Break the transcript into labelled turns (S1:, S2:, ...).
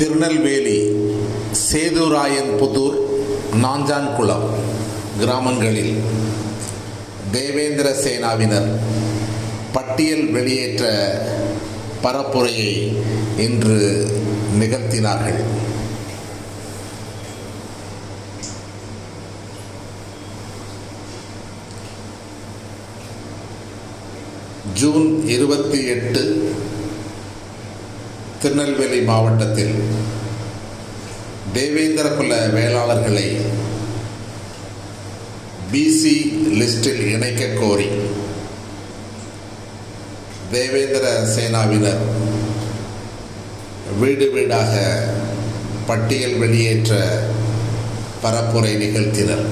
S1: திருநெல்வேலி சேதுராயன்புதூர் நாஞ்சான்குளம் கிராமங்களில். தேவேந்திர சேனாவினர் பட்டியல் வெளியேற்ற பரப்புரையை இன்று நிகழ்த்தினார்கள். ஜூன் இருபத்தி எட்டு திருநெல்வேலி மாவட்டத்தில் தேவேந்திர குல வேளாளர்களை பிசி லிஸ்டில் இணைக்க கோரி தேவேந்திர சேனாவினர் வீடு வீடாக பட்டியல் வெளியேற்ற பரப்புரை நிகழ்த்தினர்.